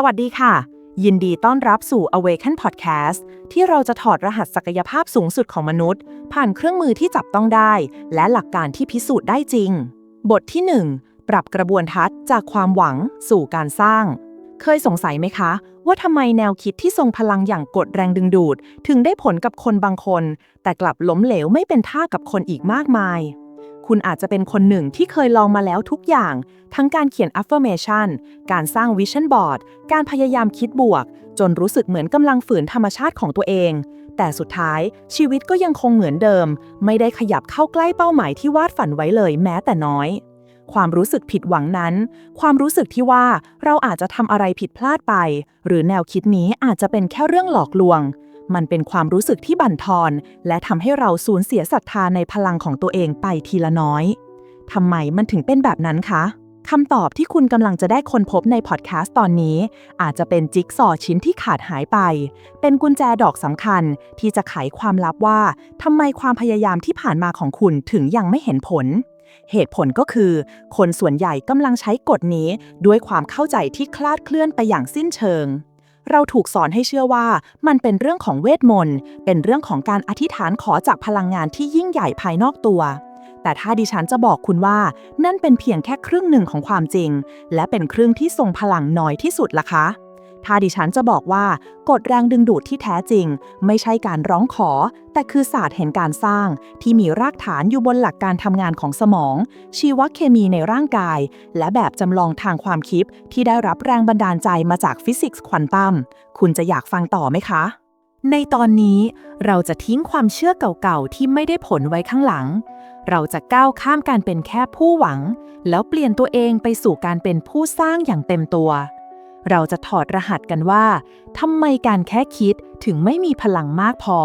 สวัสดีค่ะ ยินดีต้อนรับสู่ Awaken Podcast ที่เราจะถอดรหัสศักยภาพสูงสุดของมนุษย์ ผ่านเครื่องมือที่จับต้องได้ และหลักการที่พิสูจน์ได้จริง บทที่ 1 ปรับกระบวนทัศน์จากความหวังสู่การสร้าง เคยสงสัยไหมคะ ว่าทำไมแนวคิดที่ทรงพลังอย่างกดแรงดึงดูด ถึงได้ผลกับคนบางคน แต่กลับล้มเหลวไม่เป็นท่ากับคนอีกมากมาย คุณอาจจะเป็นคนหนึ่งที่เคยลองมาแล้วทุกอย่าง ทั้งการเขียน affirmation การสร้าง vision board การพยายามคิดบวก จนรู้สึกเหมือนกำลังฝืนธรรมชาติของตัวเอง แต่สุดท้ายชีวิตก็ยังคงเหมือนเดิม ไม่ได้ขยับเข้าใกล้เป้าหมายที่วาดฝันไว้เลยแม้แต่น้อย ความรู้สึกผิดหวังนั้น ความรู้สึกที่ว่าเราอาจจะทำอะไรผิดพลาดไป หรือแนวคิดนี้อาจจะเป็นแค่เรื่องหลอกลวง มันเป็นความรู้สึกที่บั่นทอน และทำให้เราสูญเสียศรัทธาในพลังของตัวเองไปทีละน้อยทำไมมันถึงเป็นแบบนั้นคะคำตอบที่คุณกำลังจะได้ค้นพบในพอดแคสต์ตอนนี้ อาจจะเป็นจิ๊กซอว์ชิ้นที่ขาดหายไป เป็นกุญแจดอกสำคัญที่จะไขความลับว่าทำไมความพยายามที่ผ่านมาของคุณถึงยังไม่เห็นผล เหตุผลก็คือ คนส่วนใหญ่กำลังใช้กฎนี้ด้วยความเข้าใจที่คลาดเคลื่อนไปอย่างสิ้นเชิง เราถูกสอนให้เชื่อว่ามันเป็นเรื่องของเวทมนต์ เป็นเรื่องของการอธิษฐานขอจากพลังงานที่ยิ่งใหญ่ภายนอกตัว แต่ถ้าดิฉันจะบอกคุณว่า นั่นเป็นเพียงแค่ครึ่งหนึ่งของความจริง และเป็นครึ่งที่ทรงพลังน้อยที่สุดล่ะคะ ถ้าดิฉันจะบอกว่ากฎแรงดึงดูดที่แท้จริง ไม่ใช่การร้องขอ แต่คือศาสตร์แห่งการสร้าง ที่มีรากฐานอยู่บนหลักการทำงานของสมอง ชีวเคมีในร่างกาย และแบบจำลองทางความคิดที่ได้รับแรงบันดาลใจมาจากฟิสิกส์ควอนตัมคุณจะอยากฟังต่อไหมคะ ในตอนนี้เราจะทิ้งความเชื่อเก่าๆที่ไม่ได้ผลไว้ข้างหลัง เราจะก้าวข้ามการเป็นแค่ผู้หวัง แล้วเปลี่ยนตัวเองไปสู่การเป็นผู้สร้างอย่างเต็มตัว เราจะถอดรหัสกันว่าทำไมการแค่คิดถึงไม่มีพลังมากพอ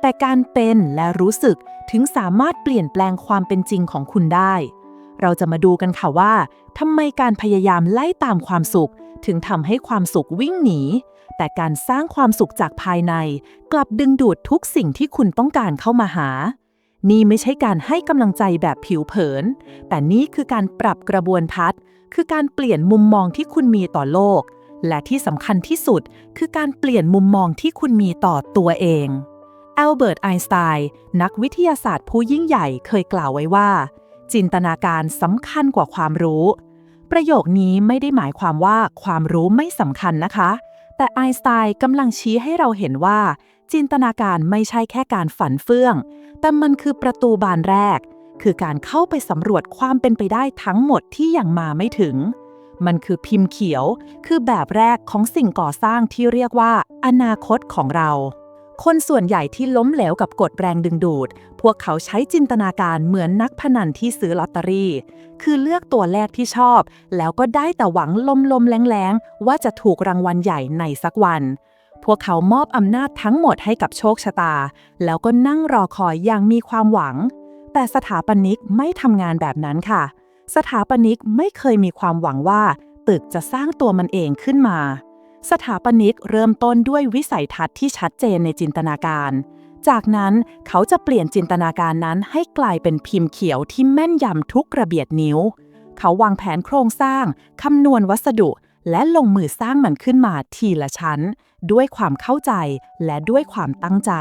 แต่การเป็นและรู้สึกถึงสามารถเปลี่ยนแปลงความเป็นจริงของคุณได้ เราจะมาดูกันค่ะว่าทำไมการพยายามไล่ตามความสุข ถึงทำให้ความสุขวิ่งหนี แต่การสร้างความสุขจากภายใน กลับดึงดูดทุกสิ่งที่คุณต้องการเข้ามาหานี่ไม่ใช่การให้กำลังใจแบบผิวเผิน แต่นี่คือการปรับกระบวนทัศน์ คือการเปลี่ยนมุมมองที่คุณมีต่อโลก และที่สำคัญที่สุดคือการเปลี่ยนมุมมองที่คุณมีต่อตัวเองอัลเบิร์ตไอน์สไตน์นักวิทยาศาสตร์ผู้ยิ่งใหญ่เคยกล่าวไว้ว่า จินตนาการสำคัญกว่าความรู้ ประโยคนี้ไม่ได้หมายความว่าความรู้ไม่สำคัญนะคะ แต่ไอน์สไตน์กำลังชี้ให้เราเห็นว่า จินตนาการไม่ใช่แค่การฝันเฟื่อง แต่มันคือประตูบานแรก คือการเข้าไปสำรวจความเป็นไปได้ทั้งหมดที่ยังมาไม่ถึง มันคือพิมพ์เขียว คือแบบแรกของสิ่งก่อสร้างที่เรียกว่า อนาคตของเรา คนส่วนใหญ่ที่ล้มเหลวกับกฎแรงดึงดูด พวกเขาใช้จินตนาการเหมือนนักพนันที่ซื้อลอตเตอรี่ คือเลือกตัวแรกที่ชอบ แล้วก็ได้แต่หวังลมๆแรงๆ ว่าจะถูกรางวัลใหญ่ในสักวันพวกเขามอบอำนาจทั้งหมดให้กับโชคชะตา แล้วก็นั่งรอคอยอย่างมีความหวัง แต่สถาปนิกไม่ทำงานแบบนั้นค่ะ สถาปนิกไม่เคยมีความหวังว่า ตึกจะสร้างตัวมันเองขึ้นมา สถาปนิกเริ่มต้นด้วยวิสัยทัศน์ที่ชัดเจนในจินตนาการ จากนั้นเขาจะเปลี่ยนจินตนาการนั้นให้กลายเป็นพิมพ์เขียวที่แม่นยำทุกระเบียดนิ้ว เขาวางแผนโครงสร้าง คำนวณวัสดุ และลงมือสร้างมันขึ้นมาทีละชั้น ด้วยความเข้าใจและด้วยความตั้งใจ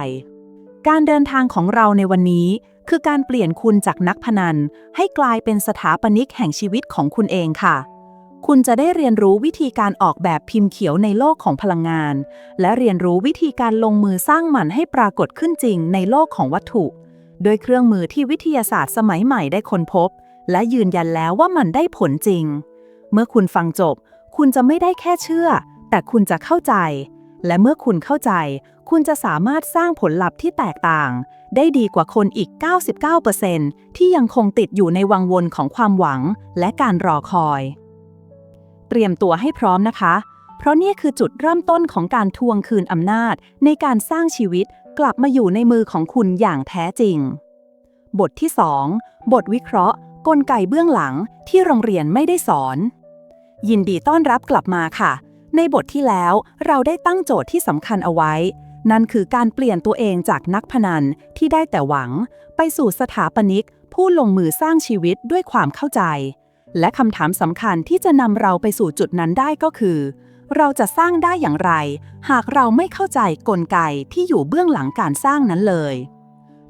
การเดินทางของเราในวันนี้ คือการเปลี่ยนคุณจากนักพนัน ให้กลายเป็นสถาปนิกแห่งชีวิตของคุณเองค่ะ คุณจะได้เรียนรู้วิธีการออกแบบพิมพ์เขียวในโลกของพลังงาน และเรียนรู้วิธีการลงมือสร้างมันให้ปรากฏขึ้นจริงในโลกของวัตถุ โดยเครื่องมือที่วิทยาศาสตร์สมัยใหม่ได้ค้นพบ และยืนยันแล้วว่ามันได้ผลจริง เมื่อคุณฟังจบ คุณจะไม่ได้แค่เชื่อ แต่คุณจะเข้าใจ และเมื่อคุณเข้าใจ คุณจะสามารถสร้างผลลัพธ์ที่แตกต่าง ได้ดีกว่าคนอีก 99%ที่ยังคงติดอยู่ในวังวนของความหวังและการรอคอย เตรียมตัวให้พร้อมนะคะ เพราะนี่คือจุดเริ่มต้นของการทวงคืนอำนาจ ในการสร้างชีวิตกลับมาอยู่ในมือของคุณอย่างแท้จริง บทที่ 2 บทวิเคราะห์ กลไกเบื้องหลังที่โรงเรียนไม่ได้สอน ยินดีต้อนรับกลับมาค่ะ ในบทที่แล้วเราได้ตั้งโจทย์ที่สำคัญเอาไว้ นั่นคือการเปลี่ยนตัวเองจากนักพนันที่ได้แต่หวัง ไปสู่สถาปนิก ผู้ลงมือสร้างชีวิตด้วยความเข้าใจ และคำถามสำคัญที่จะนำเราไปสู่จุดนั้นได้ก็คือ เราจะสร้างได้อย่างไร หากเราไม่เข้าใจกลไกที่อยู่เบื้องหลังการสร้างนั้นเลย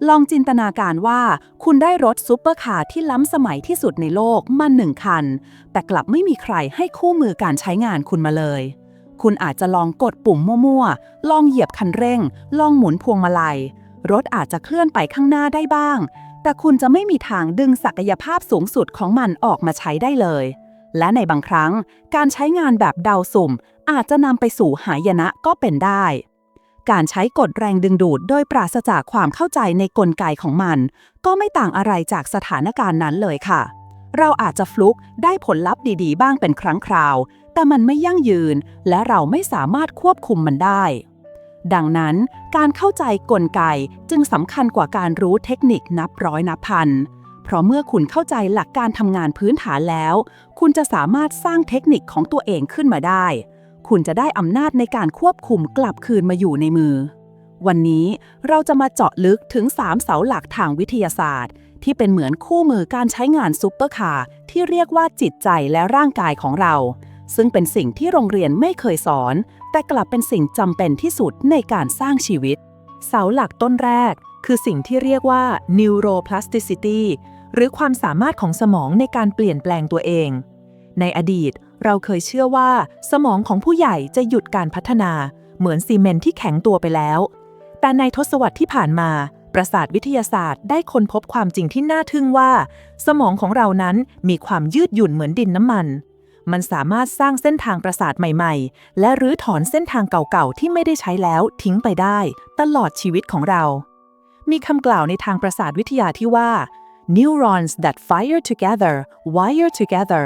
ลองจินตนาการว่า คุณได้รถซุปเปอร์คาร์ที่ล้ำสมัยที่สุดในโลกมาหนึ่งคัน แต่กลับไม่มีใครให้คู่มือการใช้งานคุณมาเลย คุณอาจจะลองกดปุ่มมั่วๆ ลองเหยียบคันเร่ง ลองหมุนพวงมาลัย รถอาจจะเคลื่อนไปข้างหน้าได้บ้าง แต่คุณจะไม่มีทางดึงศักยภาพสูงสุดของมันออกมาใช้ได้เลย และในบางครั้ง การใช้งานแบบเดาสุ่ม อาจจะนำไปสู่หายนะก็เป็นได้ การใช้กฎแรงดึงดูดโดยปราศจากความเข้าใจในกลไกของมัน ก็ไม่ต่างอะไรจากสถานการณ์นั้นเลยค่ะ เราอาจจะฟลุกได้ผลลัพธ์ดี ๆ บ้างเป็นครั้งคราว แต่มันไม่ยั่งยืนและเราไม่สามารถควบคุมมันได้ ดังนั้นการเข้าใจกลไกจึงสำคัญกว่าการรู้เทคนิคนับร้อยนับพัน เพราะเมื่อคุณเข้าใจหลักการทำงานพื้นฐานแล้ว คุณจะสามารถสร้างเทคนิคของตัวเองขึ้นมาได้ คุณจะได้อำนาจในการควบคุมกลับคืนมาอยู่ในมือ วันนี้เราจะมาเจาะลึกถึง 3 เสาหลักทางวิทยาศาสตร์ที่เป็นเหมือนคู่มือการใช้งานซุปเปอร์คาร์ที่เรียกว่าจิตใจและร่างกายของเรา ซึ่งเป็นสิ่งที่โรงเรียนไม่เคยสอน แต่กลับเป็นสิ่งจำเป็นที่สุดในการสร้างชีวิต เสาหลักต้นแรก คือสิ่งที่เรียกว่า neuroplasticity หรือความสามารถของสมองในการเปลี่ยนแปลงตัวเอง ในอดีต เราเคยเชื่อว่า สมองของผู้ใหญ่จะหยุดการพัฒนา เหมือนซีเมนต์ที่แข็งตัวไปแล้ว แต่ในทศวรรษที่ผ่านมาประสาทวิทยาศาสตร์ได้ค้นพบความจริงที่น่าทึ่งว่า สมองของเรานั้นมีความยืดหยุ่นเหมือนดินน้ำมัน มันสามารถสร้างเส้นทางประสาทใหม่ ๆ และรื้อถอนเส้นทางเก่าๆ ที่ไม่ได้ใช้แล้วทิ้งไปได้ ตลอดชีวิตของเรา มีคำกล่าวในทางประสาทวิทยาที่ว่า neurons that fire together wire together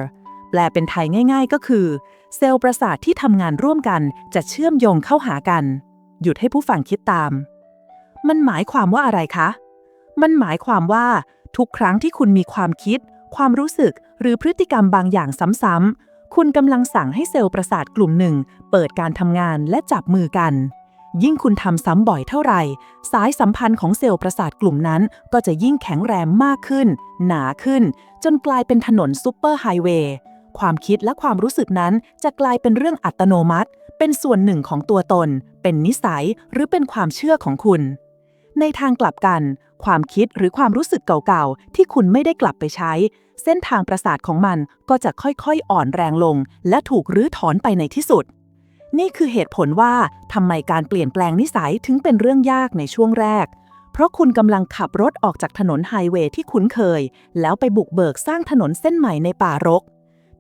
แปลเป็นไทยง่าย ๆ ก็คือ เซลล์ประสาทที่ทำงานร่วมกันจะเชื่อมโยงเข้าหากัน หยุดให้ผู้ฟังคิดตาม มันหมายความว่าอะไรคะ มันหมายความว่า ทุกครั้งที่คุณมีความคิด ความรู้สึกหรือพฤติกรรมบางอย่างซ้ำๆ คุณกำลังสั่งให้เซลล์ประสาทกลุ่มหนึ่ง เปิดการทำงานและจับมือกัน ยิ่งคุณทำซ้ำบ่อยเท่าไหร่ สายสัมพันธ์ของเซลล์ประสาทกลุ่มนั้น ก็จะยิ่งแข็งแรงมากขึ้น หนาขึ้น จนกลายเป็นถนนซูเปอร์ไฮเวย์ความคิดและความรู้สึกนั้นจะกลายเป็นเรื่องอัตโนมัติ เป็นส่วนหนึ่งของตัวตน เป็นนิสัยหรือเป็นความเชื่อของคุณ ในทางกลับกัน ความคิดหรือความรู้สึกเก่าๆ ที่คุณไม่ได้กลับไปใช้ เส้นทางประสาทของมันก็จะค่อยๆ อ่อนแรงลง และถูกรื้อถอนไปในที่สุด นี่คือเหตุผลว่าทำไมการเปลี่ยนแปลงนิสัยถึงเป็นเรื่องยากในช่วงแรก เพราะคุณกำลังขับรถออกจากถนนไฮเวย์ที่คุ้นเคย แล้วไปบุกเบิกสร้างถนนเส้นใหม่ในป่ารก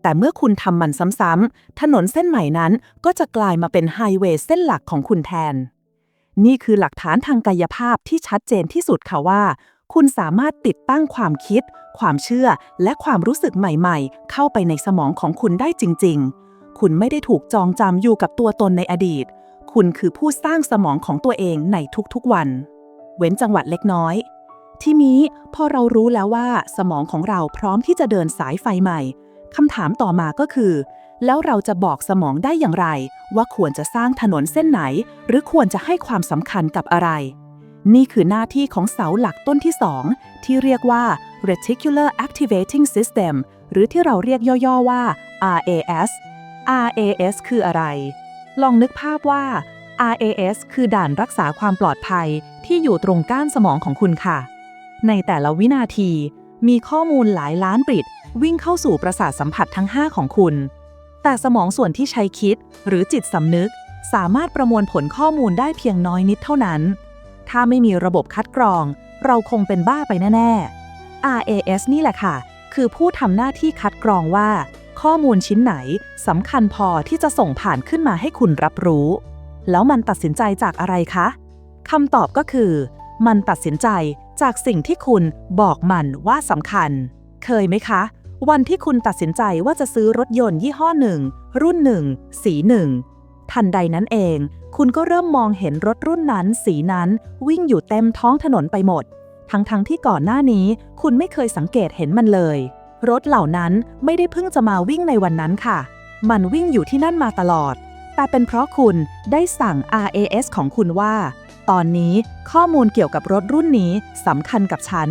แต่เมื่อคุณทำมันซ้ำๆถนนเส้นใหม่นั้นก็จะกลายมาเป็นไฮเวย์เส้นหลักของคุณแทน นี่คือหลักฐานทางกายภาพที่ชัดเจนที่สุดค่ะว่า คุณสามารถติดตั้งความคิด ความเชื่อ และความรู้สึกใหม่ๆ เข้าไปในสมองของคุณได้จริง ๆ คุณไม่ได้ถูกจองจำอยู่กับตัวตนในอดีต คุณคือผู้สร้างสมองของตัวเองในทุกๆวัน เว้นจังหวัดเล็กน้อย ที่นี้พอเรารู้แล้วว่า สมองของเราพร้อมที่จะเดินสายไฟใหม่คำถามต่อมาก็คือ แล้วเราจะบอกสมองได้อย่างไร ว่าควรจะสร้างถนนเส้นไหน หรือควรจะให้ความสำคัญกับอะไร นี่คือหน้าที่ของเสาหลักต้นที่ 2 ที่เรียกว่า reticular activating system หรือที่เราเรียกย่อๆว่า RAS RAS คืออะไร ลองนึกภาพว่า RAS คือด่านรักษาความปลอดภัยที่อยู่ตรงก้านสมองของคุณค่ะ ในแต่ละวินาที มีข้อมูลหลายล้านบริตวิ่งเข้าสู่ประสาทสัมผัสทั้ง 5 ของคุณ แต่สมองส่วนที่ใช้คิด หรือจิตสำนึก สามารถประมวลผลข้อมูลได้เพียงน้อยนิดเท่านั้น ถ้าไม่มีระบบคัดกรอง เราคงเป็นบ้าไปแน่ ๆ RAS นี่แหละค่ะ คือผู้ทำหน้าที่คัดกรองว่า ข้อมูลชิ้นไหนสำคัญพอที่จะส่งผ่านขึ้นมาให้คุณรับรู้ แล้วมันตัดสินใจจากอะไรคะคำตอบก็คือ มันตัดสินใจจากสิ่งที่คุณบอกมันว่าสำคัญ เคยไหมคะ วันที่คุณตัดสินใจว่าจะซื้อรถยนต์ยี่ห้อหนึ่งรุ่นหนึ่งสีหนึ่งทันใดนั้นเอง คุณก็เริ่มมองเห็นรถรุ่นนั้นสีนั้นวิ่งอยู่เต็มท้องถนนไปหมด ทั้งๆทที่ก่อนหน้านี้ คุณไม่เคยสังเกตเห็นมันเลย รถเหล่านั้นไม่ได้เพิ่งจะมาวิ่งในวันนั้นค่ะ มันวิ่งอยู่ที่นั่นมาตลอด แต่เป็นเพราะคุณได้สั่ง RAS ของคุณว่า ตอนนี้ข้อมูลเกี่ยวกับรถรุ่นนี้สำคัญกับฉัน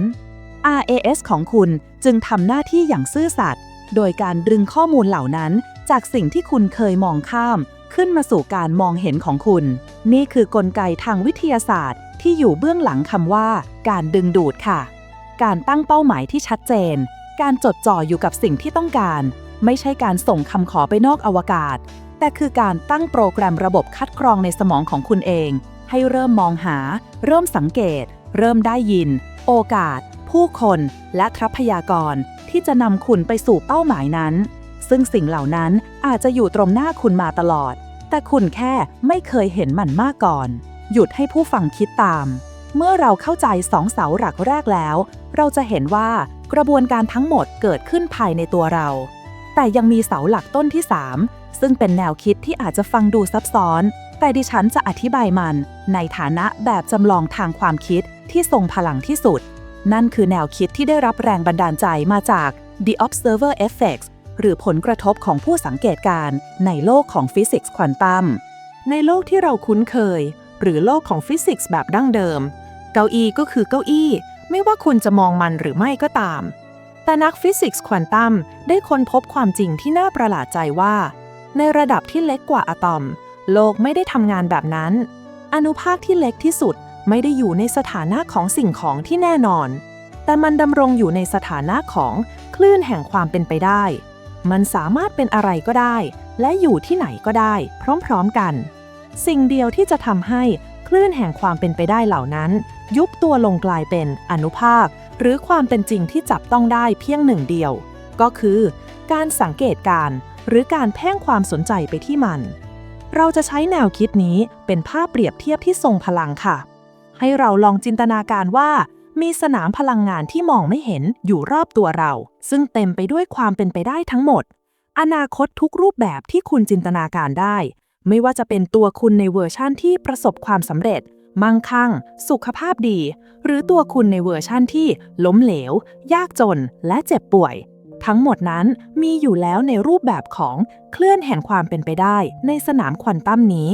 RAS ของคุณจึงทำหน้าที่อย่างซื่อสัตย์โดยการดึงข้อมูลเหล่านั้นจากสิ่งที่คุณเคยมองข้าม ขึ้นมาสู่การมองเห็นของคุณ นี่คือกลไกทางวิทยาศาสตร์ ที่อยู่เบื้องหลังคำว่า การดึงดูดค่ะ การตั้งเป้าหมายที่ชัดเจน การจดจ่ออยู่กับสิ่งที่ต้องการ ไม่ใช่การส่งคำขอไปนอกอวกาศ แต่คือการตั้งโปรแกรมระบบคัดกรองในสมองของคุณเอง ให้เริ่มมองหา เริ่มสังเกต เริ่มได้ยิน โอกาส ผู้คน และทรัพยากร ที่จะนำคุณไปสู่เป้าหมายนั้น ซึ่งสิ่งเหล่านั้นอาจจะอยู่ตรงหน้าคุณมาตลอด แต่คุณแค่ไม่เคยเห็นมันมาก่อน หยุดให้ผู้ฟังคิดตาม เมื่อเราเข้าใจสองเสาหลักแรกแล้ว เราจะเห็นว่ากระบวนการทั้งหมดเกิดขึ้นภายในตัวเรา แต่ยังมีเสาหลักต้นที่ 3 ซึ่งเป็นแนวคิดที่อาจจะฟังดูซับซ้อน แต่ดิฉันจะอธิบายมัน ในฐานะแบบจำลองทางความคิดที่ทรงพลังที่สุด นั่นคือแนวคิดที่ได้รับแรงบันดาลใจมาจาก The Observer Effect หรือผลกระทบของผู้สังเกตการณ์ในโลกของฟิสิกส์ควอนตัม ในโลกที่เราคุ้นเคย หรือโลกของฟิสิกส์แบบดั้งเดิม เก้าอี้ก็คือเก้าอี้ ไม่ว่าคุณจะมองมันหรือไม่ก็ตาม แต่นักฟิสิกส์ควอนตัมได้ค้นพบความจริงที่น่าประหลาดใจว่า ในระดับที่เล็กกว่าอะตอม โลกไม่ได้ทำงานแบบนั้น อนุภาคที่เล็กที่สุดไม่ได้อยู่ในสถานะของสิ่งของที่แน่นอน แต่มันดำรงอยู่ในสถานะของคลื่นแห่งความเป็นไปได้ มันสามารถเป็นอะไรก็ได้ และอยู่ที่ไหนก็ได้ พร้อมๆกัน สิ่งเดียวที่จะทำให้คลื่นแห่งความเป็นไปได้เหล่านั้น ยุบตัวลงกลายเป็นอนุภาค หรือความเป็นจริงที่จับต้องได้เพียงหนึ่งเดียว ก็คือ การสังเกตการณ์หรือการเพ่งความสนใจไปที่มัน เราจะใช้แนวคิดนี้เป็นภาพเปรียบเทียบที่ทรงพลังค่ะ ให้เราลองจินตนาการว่า มีสนามพลังงานที่มองไม่เห็นอยู่รอบตัวเรา ซึ่งเต็มไปด้วยความเป็นไปได้ทั้งหมด อนาคตทุกรูปแบบที่คุณจินตนาการได้ ไม่ว่าจะเป็นตัวคุณในเวอร์ชั่นที่ประสบความสำเร็จ มั่งคั่ง สุขภาพดี หรือตัวคุณในเวอร์ชั่นที่ล้มเหลว ยากจน และเจ็บป่วย ทั้งหมดนั้นมีอยู่แล้วในรูปแบบของเคลื่อนแห่งความเป็นไปได้ในสนามควอนตัมนี้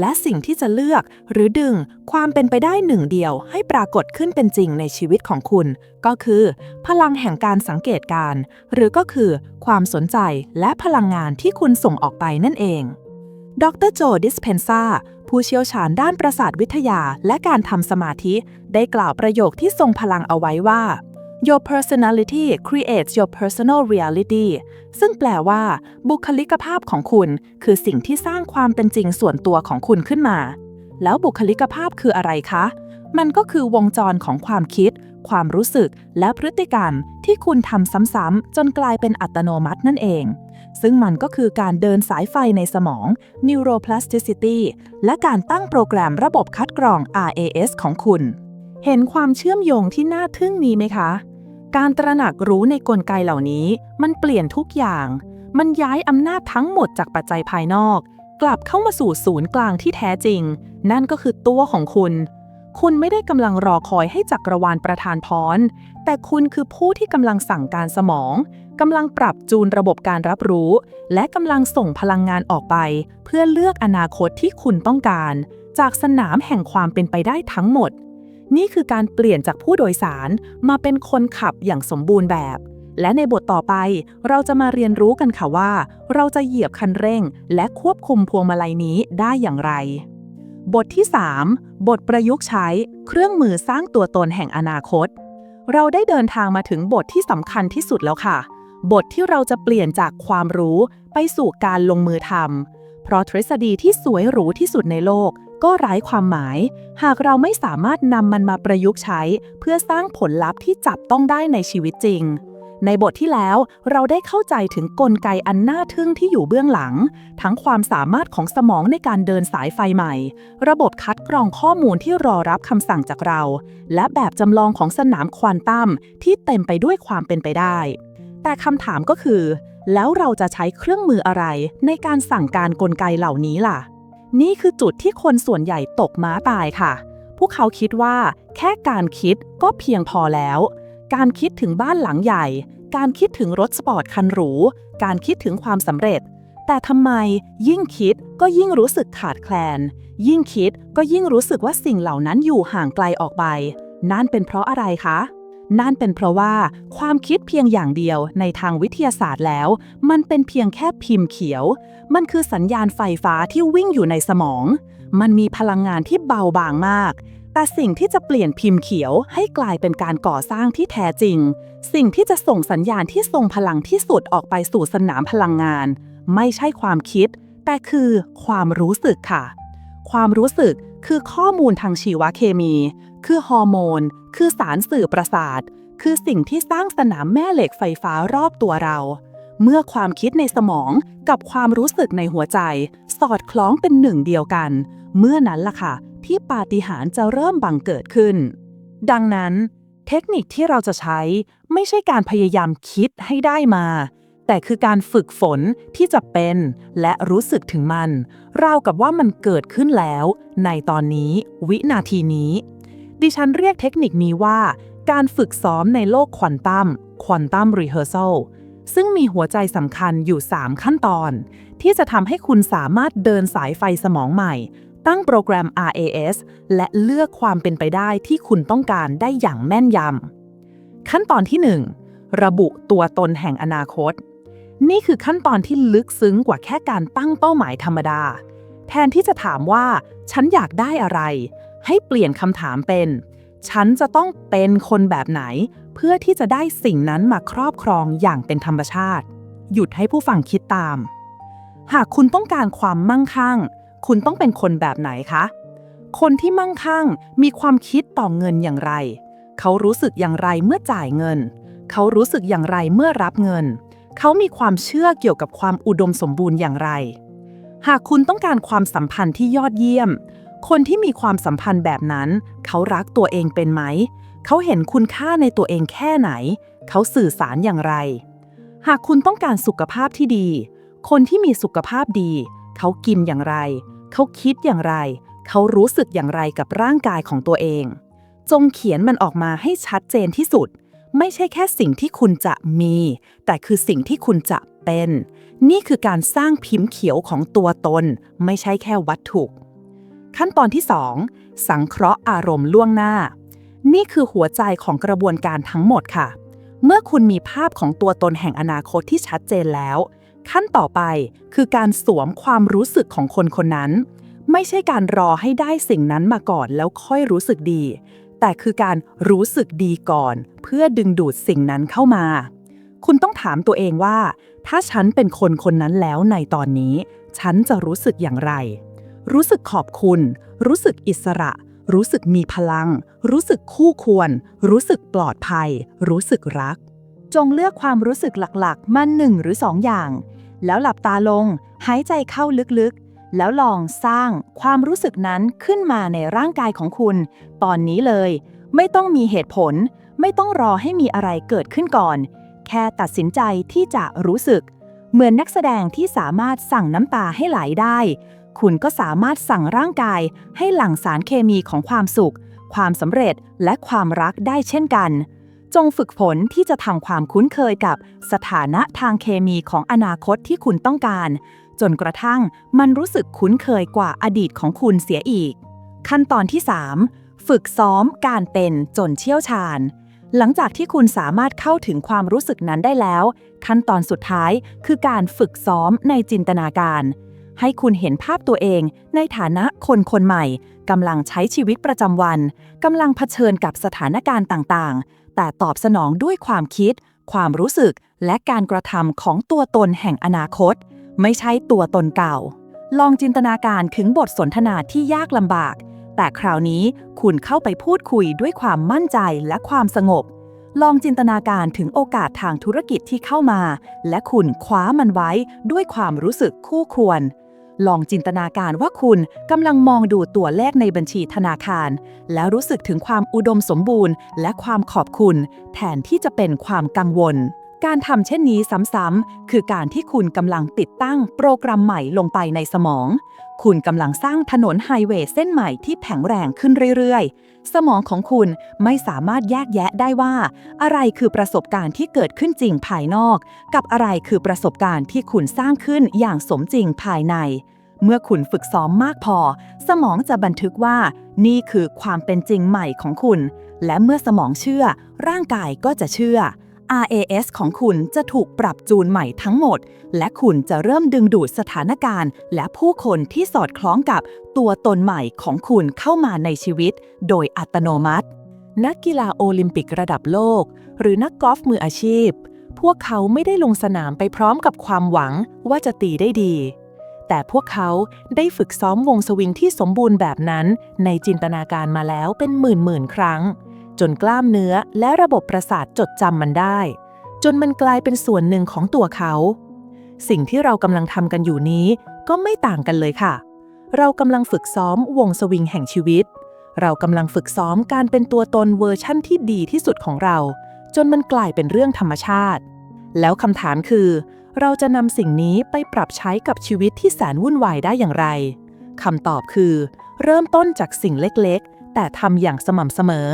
และสิ่งที่จะเลือกหรือดึงความเป็นไปได้หนึ่งเดียวให้ปรากฏขึ้นเป็นจริงในชีวิตของคุณ ก็คือ พลังแห่งการสังเกตการณ์หรือก็คือ ความสนใจและพลังงานที่คุณส่งออกไปนั่นเอง ดรโจดิสเพนซาผู้เชี่ยวชาญด้านประสาทวิทยาและการทำสมาธิ ได้กล่าวประโยคที่ทรงพลังเอาไว้ว่า Your personality creates your personal reality ซึ่งแปลว่า บุคลิกภาพของคุณ คือสิ่งที่สร้างความเป็นจริงส่วนตัวของคุณขึ้นมา แล้วบุคลิกภาพคืออะไรคะ มันก็คือวงจรของความคิด ความรู้สึก และพฤติกรรมที่คุณทำซ้ำๆจนกลายเป็นอัตโนมัตินั่นเอง ซึ่งมันก็คือการเดินสายไฟในสมอง neuroplasticity และการตั้งโปรแกรมระบบคัดกรอง RAS ของคุณ เห็นความเชื่อมโยงที่น่าทึ่งนี้ไหมคะ การตระหนักรู้ในกลไกเหล่านี้ มันเปลี่ยนทุกอย่าง มันย้ายอำนาจทั้งหมดจากปัจจัยภายนอก กลับเข้ามาสู่ศูนย์กลางที่แท้จริง นั่นก็คือตัวของคุณ คุณไม่ได้กำลังรอคอยให้จักรวาลประทานพร แต่คุณคือผู้ที่กำลังสั่งการสมองกำลังปรับจูนระบบการรับรู้ และกำลังส่งพลังงานออกไป เพื่อเลือกอนาคตที่คุณต้องการ จากสนามแห่งความเป็นไปได้ทั้งหมด นี่คือการเปลี่ยนจากผู้โดยสารมาเป็นคนขับอย่างสมบูรณ์แบบ และในบทต่อไป เราจะมาเรียนรู้กันค่ะว่า เราจะเหยียบคันเร่ง และควบคุมพวงมาลัยนี้ได้อย่างไร บทที่ 3 บทประยุกต์ใช้เครื่องมือสร้างตัวตนแห่งอนาคต เราได้เดินทางมาถึงบทที่สำคัญที่สุดแล้วค่ะ บทที่เราจะเปลี่ยนจากความรู้ไปสู่การลงมือทำเพราะทฤษฎีที่สวยหรูที่สุดในโลก ก็ไร้ความหมาย หากเราไม่สามารถนำมันมาประยุกต์ใช้ เพื่อสร้างผลลัพธ์ที่จับต้องได้ในชีวิตจริง ในบทที่แล้วเราได้เข้าใจถึงกลไกอันน่าทึ่งที่อยู่เบื้องหลัง ทั้งความสามารถของสมองในการเดินสายไฟใหม่ ระบบคัดกรองข้อมูลที่รอรับคำสั่งจากเรา และแบบจำลองของสนามควอนตัมที่เต็มไปด้วยความเป็นไปได้ แต่คำถามก็คือ แล้วเราจะใช้เครื่องมืออะไรในการสั่งการกลไกเหล่านี้ล่ะ นี่คือจุดที่คนส่วนใหญ่ตกม้าตายค่ะ พวกเขาคิดว่า แค่การคิดก็เพียงพอแล้ว การคิดถึงบ้านหลังใหญ่ การคิดถึงรถสปอร์ตคันหรู การคิดถึงความสำเร็จ แต่ทำไมยิ่งคิดก็ยิ่งรู้สึกขาดแคลน ยิ่งคิดก็ยิ่งรู้สึกว่าสิ่งเหล่านั้นอยู่ห่างไกลออกไป นั่นเป็นเพราะอะไรคะ นั่นเป็นเพราะว่าความคิดเพียงอย่างเดียวในทางวิทยาศาสตร์แล้ว มันเป็นเพียงแค่พิมพ์เขียว มันคือสัญญาณไฟฟ้าที่วิ่งอยู่ในสมอง มันมีพลังงานที่เบาบางมาก แต่สิ่งที่จะเปลี่ยนพิมพ์เขียวให้กลายเป็นการก่อสร้างที่แท้จริง สิ่งที่จะส่งสัญญาณที่ทรงพลังที่สุดออกไปสู่สนามพลังงาน ไม่ใช่ความคิด แต่คือความรู้สึกค่ะ ความรู้สึกคือข้อมูลทางชีวเคมี คือฮอร์โมน คือสารสื่อประสาท คือสิ่งที่สร้างสนามแม่เหล็กไฟฟ้ารอบตัวเรา เมื่อความคิดในสมองกับความรู้สึกในหัวใจ สอดคล้องเป็นหนึ่งเดียวกัน เมื่อนั้นล่ะค่ะ ที่ปาฏิหาริย์จะเริ่มบังเกิดขึ้น ดังนั้น เทคนิคที่เราจะใช้ไม่ใช่การพยายามคิดให้ได้มา แต่คือการฝึกฝนที่จะเป็น และรู้สึกถึงมันราวกับว่ามันเกิดขึ้นแล้ว ในตอนนี้วินาทีนี้ ดิฉันเรียกเทคนิคนี้ว่า การฝึกซ้อมในโลกควอนตัมควอนตัมรีเฮอร์เซลซึ่งมีหัวใจสำคัญอยู่ 3 ขั้นตอน ที่จะทำให้คุณสามารถเดินสายไฟสมองใหม่ ตั้งโปรแกรม RAS และเลือกความเป็นไปได้ที่คุณต้องการได้อย่างแม่นยำขั้นตอนที่ 1 ระบุตัวตนแห่งอนาคต นี่คือขั้นตอนที่ลึกซึ้งกว่าแค่การตั้งเป้าหมายธรรมดา แทนที่จะถามว่า ฉันอยากได้อะไร ให้เปลี่ยนคำถามเป็น ฉันจะต้องเป็นคนแบบไหน เพื่อที่จะได้สิ่งนั้นมาครอบครองอย่างเป็นธรรมชาติ หยุดให้ผู้ฟังคิดตาม หากคุณต้องการความมั่งคั่ง คุณต้องเป็นคนแบบไหนคะ คนที่มั่งคั่งมีความคิดต่อเงินอย่างไร เขารู้สึกอย่างไรเมื่อจ่ายเงิน เขารู้สึกอย่างไรเมื่อรับเงิน เขามีความเชื่อเกี่ยวกับความอุดมสมบูรณ์อย่างไร หากคุณต้องการความสัมพันธ์ที่ยอดเยี่ยม คนที่มีความสัมพันธ์แบบนั้น เขารักตัวเองเป็นไหม เขาเห็นคุณค่าในตัวเองแค่ไหน เขาสื่อสารอย่างไร หากคุณต้องการสุขภาพที่ดี คนที่มีสุขภาพดี เขากินอย่างไร เขาคิดอย่างไร เขารู้สึกอย่างไรกับร่างกายของตัวเอง จงเขียนมันออกมาให้ชัดเจนที่สุด ไม่ใช่แค่สิ่งที่คุณจะมี แต่คือสิ่งที่คุณจะเป็น นี่คือการสร้างพิมพ์เขียวของตัวตน ไม่ใช่แค่วัตถุ ขั้นตอนที่ 2 สังเคราะห์อารมณ์ล่วงหน้า นี่คือหัวใจของกระบวนการทั้งหมดค่ะ เมื่อคุณมีภาพของตัวตนแห่งอนาคตที่ชัดเจนแล้ว ขั้นต่อไปคือการสวมความรู้สึกของคนคนนั้น ไม่ใช่การรอให้ได้สิ่งนั้นมาก่อนแล้วค่อยรู้สึกดี แต่คือการรู้สึกดีก่อน เพื่อดึงดูดสิ่งนั้นเข้ามา คุณต้องถามตัวเองว่า ถ้าฉันเป็นคนคนนั้นแล้วในตอนนี้ ฉันจะรู้สึกอย่างไร รู้สึกขอบคุณ รู้สึกอิสระ รู้สึกมีพลัง รู้สึกคู่ควร รู้สึกปลอดภัย รู้สึกรัก จงเลือกความรู้สึกหลักๆ มาหนึ่งหรือสองอย่าง แล้วหลับตาลง หายใจเข้าลึกๆ แล้วลองสร้างความรู้สึกนั้นขึ้นมาในร่างกายของคุณ ตอนนี้เลย ไม่ต้องมีเหตุผล ไม่ต้องรอให้มีอะไรเกิดขึ้นก่อน แค่ตัดสินใจที่จะรู้สึก เหมือนนักแสดงที่สามารถสั่งน้ำตาให้ไหลได้ คุณก็สามารถสั่งร่างกายให้หลั่งสารเคมีของความสุข ความสำเร็จและความรักได้เช่นกัน จงฝึกฝนที่จะทำความคุ้นเคยกับสถานะทางเคมีของอนาคตที่คุณต้องการ จนกระทั่งมันรู้สึกคุ้นเคยกว่าอดีตของคุณเสียอีก ขั้นตอนที่ 3 ฝึกซ้อมการเป็นจนเชี่ยวชาญหลังจากที่คุณสามารถเข้าถึงความรู้สึกนั้นได้แล้ว ขั้นตอนสุดท้ายคือการฝึกซ้อมในจินตนาการ ให้คุณเห็นภาพตัวเองในฐานะคนคนใหม่กำลังใช้ชีวิตประจำวันกำลังเผชิญกับสถานการณ์ต่างๆ แต่ตอบสนองด้วยความคิด ความรู้สึกและการกระทำของตัวตนแห่งอนาคต ไม่ใช่ตัวตนเก่า ลองจินตนาการถึงบทสนทนาที่ยากลำบาก แต่คราวนี้คุณเข้าไปพูดคุยด้วยความมั่นใจและความสงบ ลองจินตนาการถึงโอกาสทางธุรกิจที่เข้ามา และคุณคว้ามันไว้ด้วยความรู้สึกคู่ควร ลองจินตนาการว่าคุณกำลังมองดูตัวเลขในบัญชีธนาคาร แล้วรู้สึกถึงความอุดมสมบูรณ์ และความขอบคุณ แทนที่จะเป็นความกังวล การทำเช่นนี้ซ้ำๆคือการที่คุณกำลังติดตั้งโปรแกรมใหม่ลงไปในสมอง คุณกำลังสร้างถนนไฮเวย์เส้นใหม่ที่แข็งแรงขึ้นเรื่อยๆ สมองของคุณไม่สามารถแยกแยะได้ว่า อะไรคือประสบการณ์ที่เกิดขึ้นจริงภายนอก กับอะไรคือประสบการณ์ที่คุณสร้างขึ้นอย่างสมจริงภายใน เมื่อคุณฝึกซ้อมมากพอ สมองจะบันทึกว่า นี่คือความเป็นจริงใหม่ของคุณ และเมื่อสมองเชื่อ ร่างกายก็จะเชื่อ RAS ของคุณจะถูกปรับจูนใหม่ทั้งหมด และคุณจะเริ่มดึงดูดสถานการณ์ และผู้คนที่สอดคล้องกับตัวตนใหม่ของคุณเข้ามาในชีวิต โดยอัตโนมัติ นักกีฬาโอลิมปิกระดับโลก หรือนักกอล์ฟมืออาชีพ พวกเขาไม่ได้ลงสนามไปพร้อมกับความหวังว่าจะตีได้ดี แต่พวกเขาได้ฝึกซ้อมวงสวิงที่สมบูรณ์แบบนั้น ในจินตนาการมาแล้วเป็นหมื่นหมื่นๆครั้ง จนกล้ามเนื้อและระบบประสาทจดจำมันได้ จนมันกลายเป็นส่วนหนึ่งของตัวเขา สิ่งที่เรากำลังทำกันอยู่นี้ก็ไม่ต่างกันเลยค่ะ เรากำลังฝึกซ้อมวงสวิงแห่งชีวิต เรากำลังฝึกซ้อมการเป็นตัวตนเวอร์ชั่นที่ดีที่สุดของเรา จนมันกลายเป็นเรื่องธรรมชาติ แล้วคำถามคือ เราจะนำสิ่งนี้ไปปรับใช้กับชีวิตที่แสนวุ่นวายได้อย่างไรคำตอบคือ เริ่มต้นจากสิ่งเล็กๆ แต่ทำอย่างสม่ำเสมอ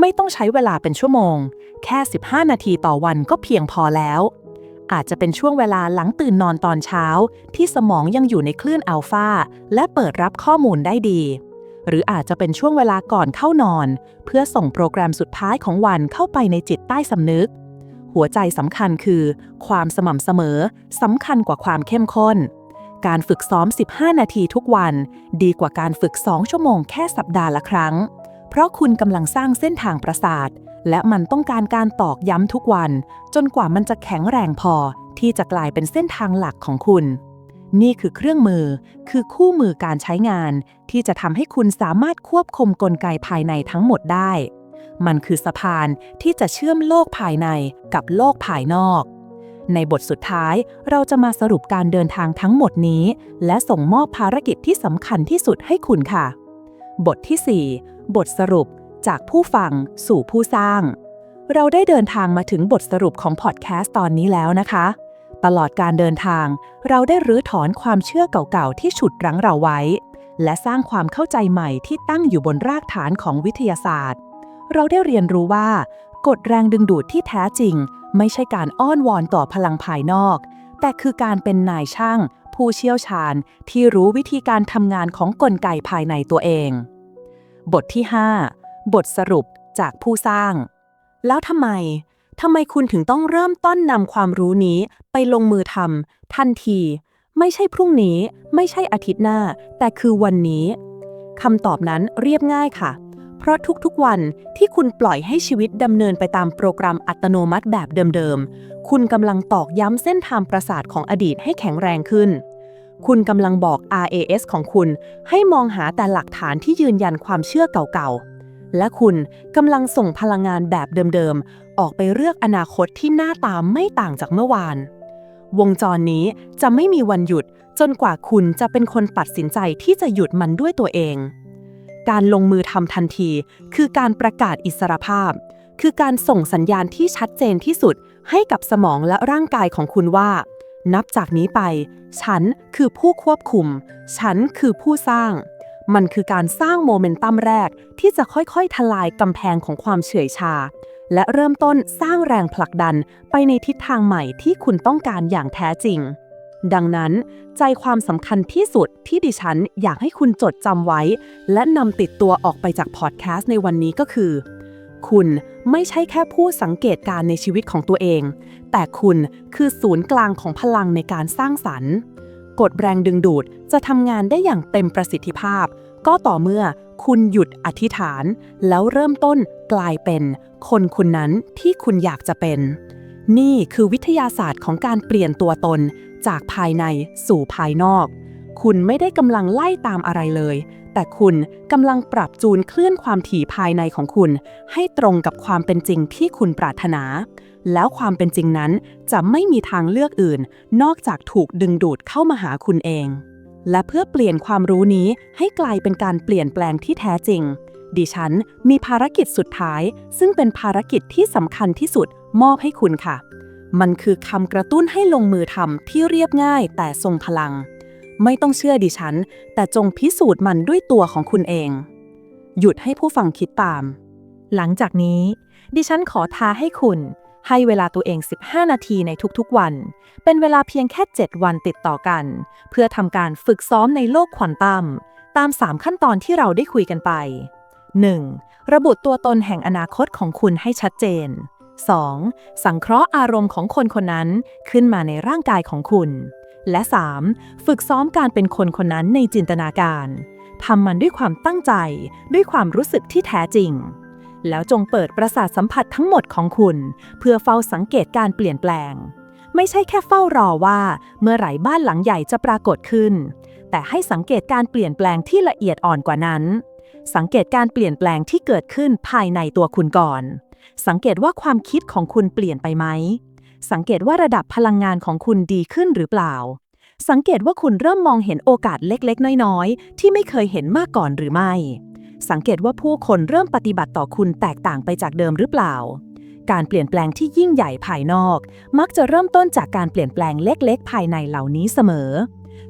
ไม่ต้องใช้เวลาเป็นชั่วโมง แค่ 15 นาทีต่อวันก็เพียงพอแล้ว อาจจะเป็นช่วงเวลาหลังตื่นนอนตอนเช้า ที่สมองยังอยู่ในคลื่นอัลฟาและเปิดรับข้อมูลได้ดี หรืออาจจะเป็นช่วงเวลาก่อนเข้านอน เพื่อส่งโปรแกรมสุดท้ายของวันเข้าไปในจิตใต้สำนึก หัวใจสำคัญคือ ความสม่ำเสมอสำคัญกว่าความเข้มข้นการฝึกซ้อม 15 นาทีทุกวัน ดีกว่าการฝึก 2 ชั่วโมงแค่สัปดาห์ละครั้ง เพราะคุณกำลังสร้างเส้นทางประสาท และมันต้องการการตอกย้ำทุกวัน จนกว่ามันจะแข็งแรงพอ ที่จะกลายเป็นเส้นทางหลักของคุณ นี่คือเครื่องมือ คือคู่มือการใช้งาน ที่จะทำให้คุณสามารถควบคุมกลไกภายในทั้งหมดได้ มันคือสะพานที่จะเชื่อมโลกภายในกับโลกภายนอกในบทสุดท้ายเราจะมาสรุปการเดินทางทั้งหมดนี้ และส่งมอบภารกิจที่สำคัญที่สุดให้คุณค่ะ บทที่4 บทสรุปจากผู้ฟังสู่ผู้สร้าง เราได้เดินทางมาถึงบทสรุปของพอดแคสต์ตอนนี้แล้วนะคะ ตลอดการเดินทาง เราได้รื้อถอนความเชื่อเก่าๆ ที่ฉุดรั้งเราไว้ และสร้างความเข้าใจใหม่ที่ตั้งอยู่บนรากฐานของวิทยาศาสตร์ เราได้เรียนรู้ว่ากฎแรงดึงดูดที่แท้จริง ไม่ใช่การอ้อนวอนต่อพลังภายนอก แต่คือการเป็นนายช่าง ผู้เชี่ยวชาญที่รู้วิธีการทำงานของกลไกภายในตัวเอง บทที่ 5 บทสรุปจากผู้สร้าง แล้วทำไมทำไมคุณถึงต้องเริ่มต้นนำความรู้นี้ไปลงมือทำทันที ไม่ใช่พรุ่งนี้ ไม่ใช่อาทิตย์หน้า แต่คือวันนี้คำตอบนั้นเรียบง่ายค่ะ เพราะทุกๆวันที่คุณปล่อยให้ชีวิตดำเนินไปตามโปรแกรมอัตโนมัติแบบเดิมๆ คุณกำลังตอกย้ำเส้นทางประสาทของอดีตให้แข็งแรงขึ้น คุณกำลังบอก RAS ของคุณให้มองหาแต่หลักฐานที่ยืนยันความเชื่อเก่าๆ และคุณกำลังส่งพลังงานแบบเดิมๆ ออกไปเลือกอนาคตที่หน้าตาไม่ต่างจากเมื่อวาน วงจรนี้จะไม่มีวันหยุดจนกว่าคุณจะเป็นคนตัดสินใจที่จะหยุดมันด้วยตัวเอง การลงมือทำทันที คือการประกาศอิสรภาพ คือการส่งสัญญาณที่ชัดเจนที่สุดให้กับสมองและร่างกายของคุณว่า นับจากนี้ไป ฉันคือผู้ควบคุม ฉันคือผู้สร้าง มันคือการสร้างโมเมนตัมแรกที่จะค่อยๆ ทลายกำแพงของความเฉื่อยชา และเริ่มต้นสร้างแรงผลักดันไปในทิศทางใหม่ที่คุณต้องการอย่างแท้จริง ดังนั้น ใจความสำคัญที่สุดที่ดิฉันอยากให้คุณจดจำไว้ และนำติดตัวออกไปจากพอดแคสต์ในวันนี้ก็คือ คุณไม่ใช่แค่ผู้สังเกตการณ์ในชีวิตของตัวเอง แต่คุณคือศูนย์กลางของพลังในการสร้างสรรค์กฎแรงดึงดูดจะทำงานได้อย่างเต็มประสิทธิภาพ ก็ต่อเมื่อคุณหยุดอธิษฐาน แล้วเริ่มต้นกลายเป็น คนคนนั้นที่คุณอยากจะเป็น นี่คือวิทยาศาสตร์ของการเปลี่ยนตัวตน จากภายในสู่ภายนอก คุณไม่ได้กำลังไล่ตามอะไรเลย แต่คุณกำลังปรับจูนคลื่นความถี่ภายในของคุณ ให้ตรงกับความเป็นจริงที่คุณปรารถนา แล้วความเป็นจริงนั้นจะไม่มีทางเลือกอื่น นอกจากถูกดึงดูดเข้ามาหาคุณเอง และเพื่อเปลี่ยนความรู้นี้ให้กลายเป็นการเปลี่ยนแปลงที่แท้จริง ดิฉันมีภารกิจสุดท้าย ซึ่งเป็นภารกิจที่สำคัญที่สุดมอบให้คุณค่ะ มันคือคำกระตุ้นให้ลงมือทำที่เรียบง่ายแต่ทรงพลัง ไม่ต้องเชื่อดิฉัน แต่จงพิสูจน์มันด้วยตัวของคุณเอง หยุดให้ผู้ฟังคิดตาม หลังจากนี้ ดิฉันขอท้าให้คุณ ให้เวลาตัวเอง 15 นาทีในทุกๆวัน เป็นเวลาเพียงแค่ 7 วันติดต่อกัน เพื่อทำการฝึกซ้อมในโลกควอนตัมตาม 3 ขั้นตอนที่เราได้คุยกันไป 1. ระบุตัวตนแห่งอนาคตของคุณให้ชัดเจน 2. สังเคราะห์อารมณ์ของคนคนนั้นขึ้นมาในร่างกายของคุณ และ 3. ฝึกซ้อมการเป็นคนคนนั้นในจินตนาการทำมันด้วยความตั้งใจ ด้วยความรู้สึกที่แท้จริง แล้วจงเปิดประสาทสัมผัสทั้งหมดของคุณ เพื่อเฝ้าสังเกตการเปลี่ยนแปลง ไม่ใช่แค่เฝ้ารอว่า เมื่อไหร่บ้านหลังใหญ่จะปรากฏขึ้น แต่ให้สังเกตการเปลี่ยนแปลงที่ละเอียดอ่อนกว่านั้น สังเกตการเปลี่ยนแปลงที่เกิดขึ้นภายในตัวคุณก่อน สังเกตว่าความคิดของคุณเปลี่ยนไปไหม สังเกตว่าระดับพลังงานของคุณดีขึ้นหรือเปล่า สังเกตว่าคุณเริ่มมองเห็นโอกาสเล็กๆ น้อยๆ ที่ไม่เคยเห็นมาก่อนหรือไม่ สังเกตว่าผู้คนเริ่มปฏิบัติต่อคุณแตกต่างไปจากเดิมหรือเปล่า การเปลี่ยนแปลงที่ยิ่งใหญ่ภายนอก มักจะเริ่มต้นจากการเปลี่ยนแปลงเล็กๆ ภายในเหล่านี้เสมอ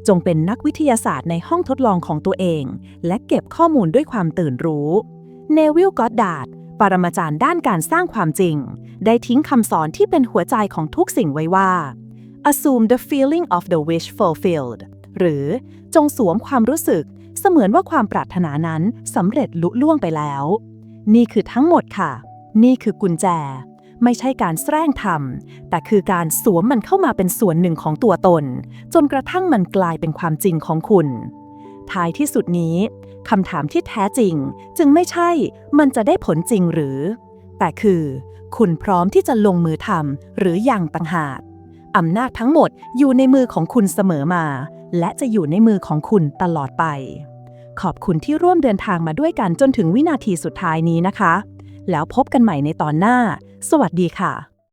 จงเป็นนักวิทยาศาสตร์ในห้องทดลองของตัวเอง และเก็บข้อมูลด้วยความตื่นรู้ เนวิล กอดดาร์ดปรมาจารย์ด้านการสร้างความจริง ได้ทิ้งคำสอนที่เป็นหัวใจของทุกสิ่งไว้ว่า assume the feeling of the wish fulfilled หรือจงสวมความรู้สึก เสมือนว่าความปรารถนานั้นสำเร็จลุล่วงไปแล้ว นี่คือทั้งหมดค่ะ นี่คือกุญแจ ไม่ใช่การแสร้งทำแต่คือการสวมมันเข้ามาเป็นส่วนหนึ่งของตัวตน จนกระทั่งมันกลายเป็นความจริงของคุณ ท้ายที่สุดนี้คำถามที่แท้จริง จึงไม่ใช่ มันจะได้ผลจริงหรือ แต่คือ คุณพร้อมที่จะลงมือทำหรืออยังต่างหากอำนาจทั้งหมดอยู่ในมือของคุณเสมอมา และจะอยู่ในมือของคุณตลอดไป ขอบคุณที่ร่วมเดินทางมาด้วยกันจนถึงวินาทีสุดท้ายนี้นะคะ แล้วพบกันใหม่ในตอนหน้า สวัสดีค่ะ